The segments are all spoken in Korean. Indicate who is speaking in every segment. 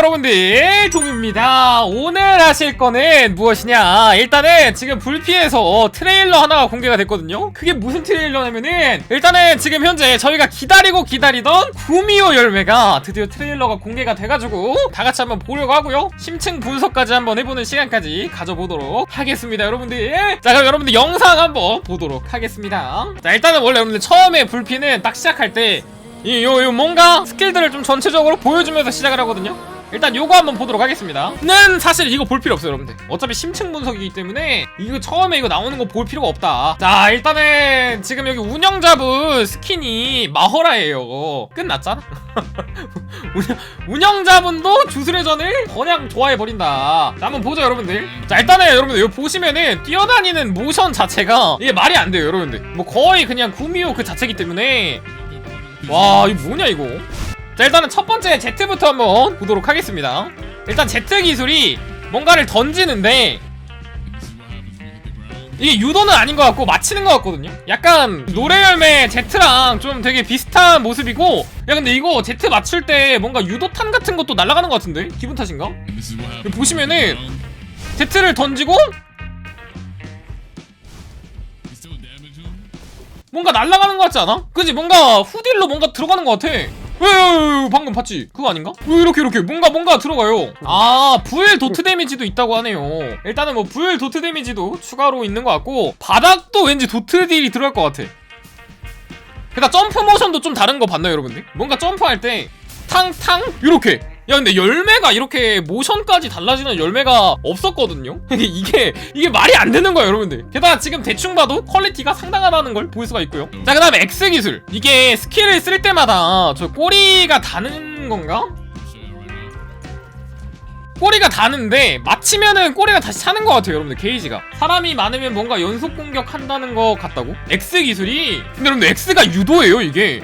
Speaker 1: 여러분들 동입니다. 오늘 하실 거는 무엇이냐? 일단은 지금 불피에서 트레일러 하나가 공개가 됐거든요? 그게 무슨 트레일러냐면은 일단은 지금 현재 저희가 기다리고 기다리던 구미호 열매가 드디어 트레일러가 공개가 돼가지고 다같이 한번 보려고 하고요. 심층 분석까지 한번 해보는 시간까지 가져보도록 하겠습니다 여러분들. 자 그럼 여러분들 영상 한번 보도록 하겠습니다. 자 일단은 원래 여러분들 처음에 불피는 딱 시작할 때 이, 요, 요, 뭔가 스킬들을 좀 전체적으로 보여주면서 시작을 하거든요? 일단 요거 한번 보도록 하겠습니다. 는 사실 이거 볼 필요 없어요, 여러분들. 어차피 심층 분석이기 때문에 이거 처음에 이거 나오는 거 볼 필요가 없다. 자, 일단은 지금 여기 운영자분 스킨이 마허라예요. 끝났잖아? 운영, 운영자분도 주술회전을 그냥 좋아해버린다. 자, 한번 보죠, 여러분들. 자, 일단은 여러분들 여기 보시면은 뛰어다니는 모션 자체가 이게 말이 안 돼요, 여러분들. 뭐 거의 그냥 구미호 그 자체이기 때문에 와 이거 뭐냐 이거 자 일단은 첫 번째 Z부터 한번 보도록 하겠습니다 일단 Z 기술이 뭔가를 던지는데 이게 유도는 아닌 것 같고 맞히는 것 같거든요 약간 노래열매 Z랑 좀 되게 비슷한 모습이고 야 근데 이거 Z 맞출 때 뭔가 유도탄 같은 것도 날아가는 것 같은데 기분 탓인가? 보시면은 Z를 던지고 뭔가 날아가는 것 같지 않아? 그지 뭔가 후딜로 뭔가 들어가는 것 같아. 방금 봤지? 그거 아닌가? 왜 이렇게 이렇게 뭔가 뭔가 들어가요. 아 부엘 도트 데미지도 있다고 하네요. 일단은 뭐 부엘 도트 데미지도 추가로 있는 것 같고 바닥도 왠지 도트 딜이 들어갈 것 같아. 그러니까 점프 모션도 좀 다른 거 봤나요, 여러분들? 뭔가 점프할 때 탕탕 이렇게. 야 근데 열매가 이렇게 모션까지 달라지는 열매가 없었거든요. 이게 이게 말이 안 되는 거야, 여러분들. 게다가 지금 대충 봐도 퀄리티가 상당하다는 걸 볼 수가 있고요. 자 그 다음에 X 기술. 이게 스킬을 쓸 때마다 저 꼬리가 다는 건가? 꼬리가 다는데 맞히면은 꼬리가 다시 차는 것 같아요 여러분들 게이지가 사람이 많으면 뭔가 연속 공격한다는 것 같다고? X 기술이 근데 여러분들 X가 유도예요 이게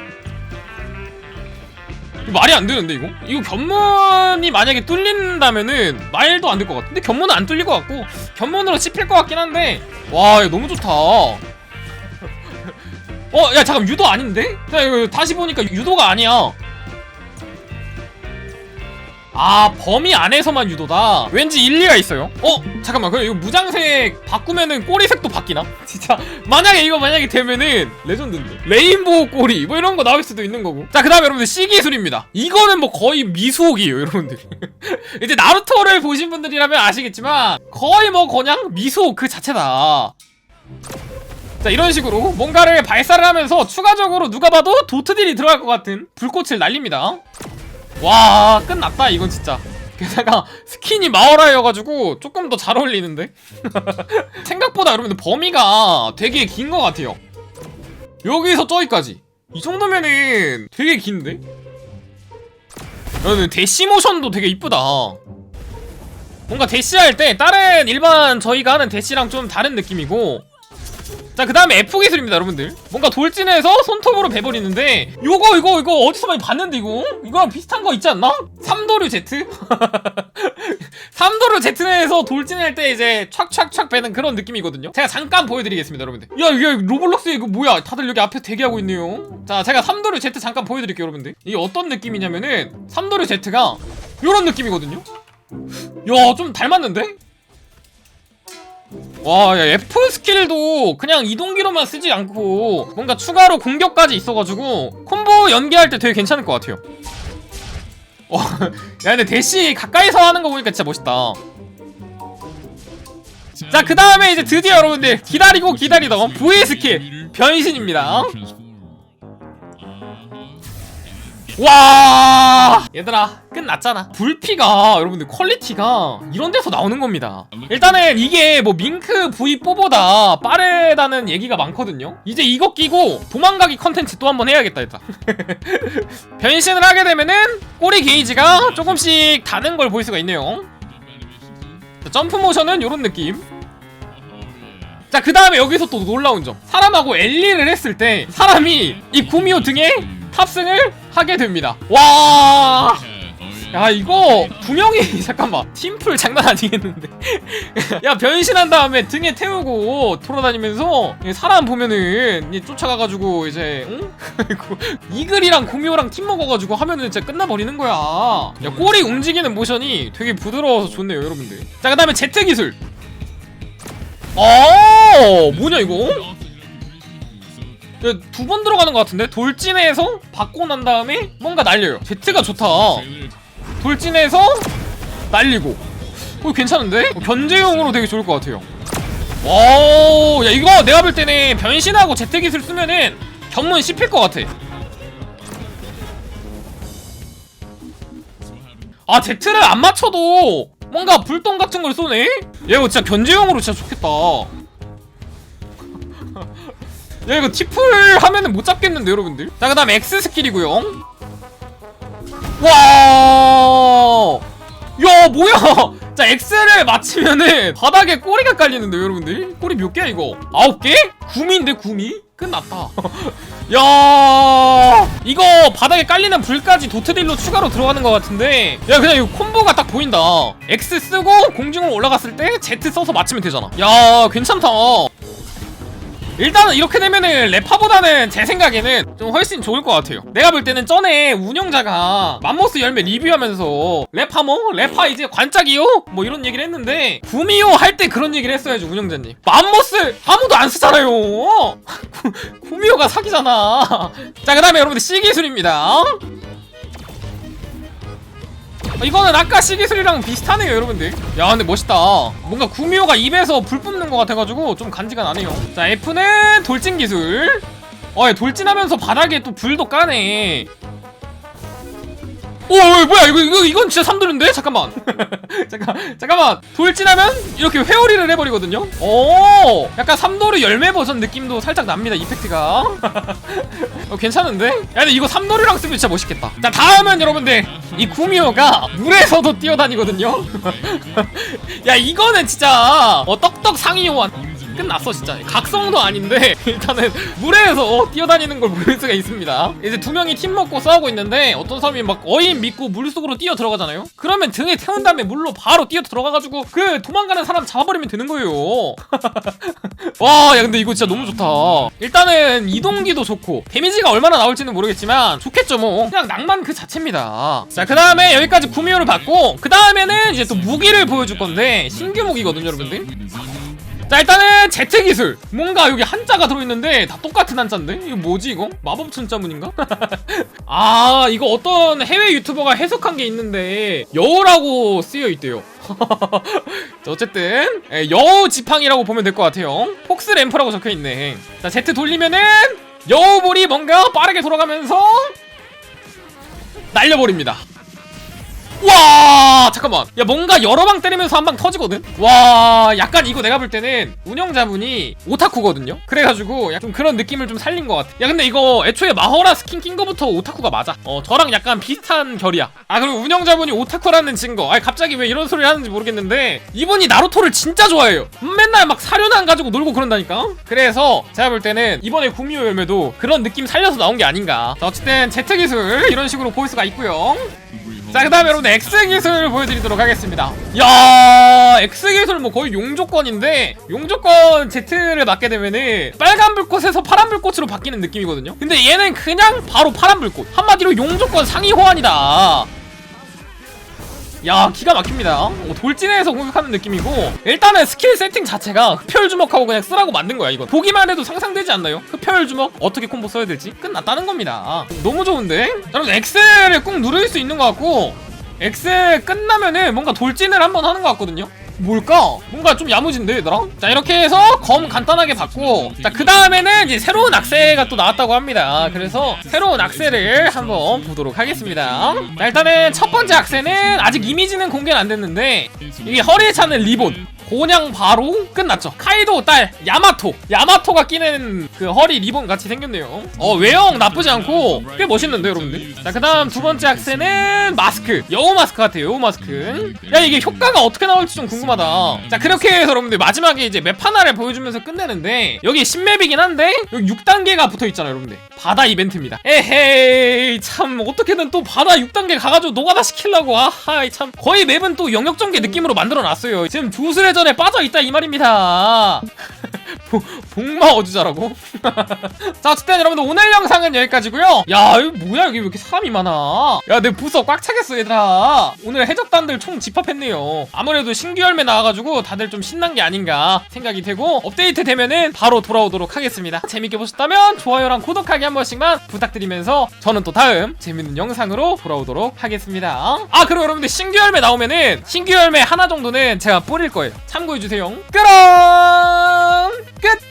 Speaker 1: 말이 안 되는데 이거? 이거 견문이 만약에 뚫린다면은 말도 안 될 것 같은데 견문은 안 뚫릴 것 같고 견문으로 씹힐 것 같긴 한데 와 이거 너무 좋다 어 야 잠깐 유도 아닌데? 야 이거 다시 보니까 유도가 아니야 아 범위 안에서만 유도다. 왠지 일리가 있어요. 어 잠깐만. 그럼 이거 무장색 바꾸면은 꼬리색도 바뀌나? 진짜. 만약에 이거 만약에 되면은 레전드인데. 레인보우 꼬리. 뭐 이런 거 나올 수도 있는 거고. 자 그 다음에 여러분들 C 기술입니다. 이거는 뭐 거의 미수옥이에요 여러분들 이제 나루토를 보신 분들이라면 아시겠지만 거의 뭐 그냥 미수옥 그 자체다. 자 이런 식으로 뭔가를 발사를 하면서 추가적으로 누가 봐도 도트딜이 들어갈 것 같은 불꽃을 날립니다 와 끝났다 이건 진짜. 게다가 스킨이 마오라여가지고 조금 더 잘 어울리는데? 생각보다 여러분들 범위가 되게 긴 것 같아요. 여기서 저기까지. 이 정도면은 되게 긴데? 여러분 대시 모션도 되게 이쁘다. 뭔가 대시할 때 다른 일반 저희가 하는 대시랑 좀 다른 느낌이고 자, 그 다음에 F 기술입니다, 여러분들. 뭔가 돌진해서 손톱으로 베버리는데, 요거, 이거, 이거 어디서 많이 봤는데, 이거? 이거랑 비슷한 거 있지 않나? 삼도류 Z? 삼도류 Z에서 돌진할 때 이제 촥촥촥 베는 그런 느낌이거든요. 제가 잠깐 보여드리겠습니다, 여러분들. 야, 이게 로블록스 이거 뭐야? 다들 여기 앞에 대기하고 있네요. 자, 제가 삼도류 Z 잠깐 보여드릴게요, 여러분들. 이게 어떤 느낌이냐면은, 삼도류 Z가 요런 느낌이거든요? 야, 좀 닮았는데? 와, 야, F 스킬도 그냥 이동기로만 쓰지 않고 뭔가 추가로 공격까지 있어가지고 콤보 연계할 때 되게 괜찮을 것 같아요. 와, 야, 근데 대시 가까이서 하는 거 보니까 진짜 멋있다. 자, 그 다음에 이제 드디어 여러분들 기다리고 기다리던 V 스킬 변신입니다. 와! 얘들아 끝났잖아. 불피가 여러분들 퀄리티가 이런 데서 나오는 겁니다. 일단은 이게 뭐 밍크 V4보다 빠르다는 얘기가 많거든요. 이제 이거 끼고 도망가기 컨텐츠 또 한 번 해야겠다 일단 변신을 하게 되면은 꼬리 게이지가 조금씩 다는 걸 볼 수가 있네요. 자, 점프 모션은 이런 느낌. 자 그 다음에 여기서 또 놀라운 점. 사람하고 엘리를 했을 때 사람이 이 구미호 등에 탑승을 하게 됩니다. 와. 야 이거 두 명이 잠깐만. 팀플 장난 아니겠는데. 야 변신한 다음에 등에 태우고 돌아다니면서 사람 보면은 이 쫓아가가지고 이제 응? 이글이랑 공유랑 팀 먹어가지고 하면은 진짜 끝나버리는 거야. 야 꼬리 움직이는 모션이 되게 부드러워서 좋네요 여러분들. 자그 다음에 제트 기술. 어 뭐냐 이거 두 번 들어가는 것 같은데? 돌진해서 받고 난 다음에 뭔가 날려요. 제트가 좋다. 돌진해서 날리고. 어 괜찮은데? 어, 견제용으로 되게 좋을 것 같아요. 오, 야 이거 내가 볼 때는 변신하고 제트 기술 쓰면은 견문 씹힐 것 같아. 아 제트를 안 맞춰도 뭔가 불똥 같은 걸 쏘네? 야 이거 진짜 견제용으로 진짜 좋겠다 야 이거 티플 하면은 못 잡겠는데 여러분들 자 그 다음 X 스킬이고요 와, 야 뭐야? 자 X를 맞추면은 바닥에 꼬리가 깔리는데 여러분들 꼬리 몇 개야 이거? 아홉 개? 구미인데 구미? 끝났다. 야 이거 바닥에 깔리는 불까지 도트딜로 추가로 들어가는 것 같은데 야 그냥 이거 콤보가 딱 보인다 X 쓰고 공중으로 올라갔을 때 Z 써서 맞추면 되잖아 야 괜찮다 일단은 이렇게 되면은 레파보다는 제 생각에는 좀 훨씬 좋을 것 같아요. 내가 볼 때는 전에 운영자가 맘모스 열매 리뷰하면서 레파모? 레파 이제 관짝이요? 뭐 이런 얘기를 했는데 구미호 할 때 그런 얘기를 했어야죠 운영자님. 맘모스 아무도 안 쓰잖아요. 구- 구미호가 사기잖아. 자 그 다음에 여러분들 C기술입니다. 어, 이거는 아까 C기술이랑 비슷하네요 여러분들. 야 근데 멋있다. 뭔가 구미호가 입에서 불 뿜는 것 같아가지고 좀 간지가 나네요. 자 F는 돌진 기술. 어 돌진하면서 바닥에 또 불도 까네. 오, 오 뭐야 이거 이거 이건 진짜 삼돌인데? 잠깐만. 잠깐 잠깐만. 돌진하면 이렇게 회오리를 해버리거든요? 오! 약간 삼돌의 열매 버전 느낌도 살짝 납니다 이펙트가 어, 괜찮은데? 야 근데 이거 삼돌이랑 쓰면 진짜 멋있겠다. 자 다음은 여러분들 이 구미호가 물에서도 뛰어다니거든요. 야 이거는 진짜 어, 떡떡 호환 끝났어 진짜. 각성도 아닌데 일단은 물에서 뛰어다니는 걸 볼 수가 있습니다. 이제 두 명이 팀 먹고 싸우고 있는데 어떤 사람이 막 어인 믿고 물속으로 뛰어 들어가잖아요? 그러면 등에 태운 다음에 물로 바로 뛰어 들어가가지고 그 도망가는 사람 잡아버리면 되는 거예요. 와 야 근데 이거 진짜 너무 좋다. 일단은 이동기도 좋고 데미지가 얼마나 나올지는 모르겠지만 좋겠죠 뭐. 그냥 낭만 그 자체입니다. 자 그 다음에 여기까지 구미호를 받고 그 다음에는 이제 또 무기를 보여줄 건데 신규 무기거든요 여러분들 자 일단은 제트 기술 뭔가 여기 한자가 들어있는데 다 똑같은 한자인데 이거 뭐지 이거 마법 천자문인가? 아 이거 어떤 해외 유튜버가 해석한 게 있는데 여우라고 쓰여 있대요. 자, 어쨌든 예, 여우 지팡이라고 보면 될 것 같아요. 폭스 램프라고 적혀 있네. 자 제트 돌리면은 여우볼이 뭔가 빠르게 돌아가면서 날려버립니다. 와 잠깐만. 야 뭔가 여러 방 때리면서 한 방 터지거든? 와 약간 이거 내가 볼 때는 운영자분이 오타쿠거든요? 그래가지고 약간 그런 느낌을 좀 살린 것 같아. 야 근데 이거 애초에 마허라 스킨 낀 거부터 오타쿠가 맞아. 어 저랑 약간 비슷한 결이야. 아 그리고 운영자분이 오타쿠라는 증거. 아니 갑자기 왜 이런 소리를 하는지 모르겠는데 이분이 나루토를 진짜 좋아해요. 맨날 막 사료난 가지고 놀고 그런다니까? 그래서 제가 볼 때는 이번에 구미호 열매도 그런 느낌 살려서 나온 게 아닌가. 자 어쨌든 제트 기술 이런 식으로 볼 수가 있고요 자, 그 다음에 여러분, X 기술 보여드리도록 하겠습니다. 야 X 기술 뭐 거의 용조건인데, 용조건 Z를 맞게 되면은, 빨간 불꽃에서 파란 불꽃으로 바뀌는 느낌이거든요? 근데 얘는 그냥 바로 파란 불꽃. 한마디로 용조건 상위 호환이다. 야 기가 막힙니다. 어, 돌진해서 공격하는 느낌이고 일단은 스킬 세팅 자체가 흡혈 주먹하고 그냥 쓰라고 만든 거야 이건. 보기만 해도 상상되지 않나요? 흡혈 주먹? 어떻게 콤보 써야 될지? 끝났다는 겁니다. 너무 좋은데? 여러분 X를 꾹 누를 수 있는 것 같고 X 끝나면은 뭔가 돌진을 한번 하는 것 같거든요 뭘까? 뭔가 좀 야무진데 얘들아? 자 이렇게 해서 검 간단하게 받고 자 그 다음에는 이제 새로운 악세가 또 나왔다고 합니다 그래서 새로운 악세를 한번 보도록 하겠습니다 자 일단은 첫 번째 악세는 아직 이미지는 공개는 안 됐는데 이게 허리에 차는 리본 그냥 바로 끝났죠. 카이도 딸 야마토. 야마토가 끼는 그 허리 리본 같이 생겼네요. 어 외형 나쁘지 않고 꽤 멋있는데 여러분들? 자그 다음 두 번째 악세는 마스크. 여우 마스크 같아요 여우 마스크. 야 이게 효과가 어떻게 나올지 좀 궁금하다. 자 그렇게 해서 여러분들 마지막에 이제 맵 하나를 보여주면서 끝내는데 여기 신맵이긴 한데 여기 6단계가 붙어있잖아요 여러분들. 바다 이벤트입니다. 에헤이 참 어떻게든 또 바다 6단계 가가지고 노가다 시키려고. 아하 참. 거의 맵은 또 영역 전개 느낌으로 만들어놨어요. 지금 조 술회전에 빠져있다 이 말입니다. 보- 복마 어주자라고? 자 어쨌든 여러분들 오늘 영상은 여기까지고요. 야 이거 뭐야? 여기 왜 이렇게 사람이 많아? 야 내 부서 꽉 차겠어 얘들아. 오늘 해적단들 총 집합했네요. 아무래도 신규 열매 나와가지고 다들 좀 신난 게 아닌가 생각이 되고 업데이트 되면은 바로 돌아오도록 하겠습니다. 재밌게 보셨다면 좋아요랑 구독하기 한 번씩만 부탁드리면서 저는 또 다음 재밌는 영상으로 돌아오도록 하겠습니다. 아 그리고 여러분들 신규 열매 나오면은 신규 열매 하나 정도는 제가 뿌릴 거예요 참고해주세요. 그럼 끝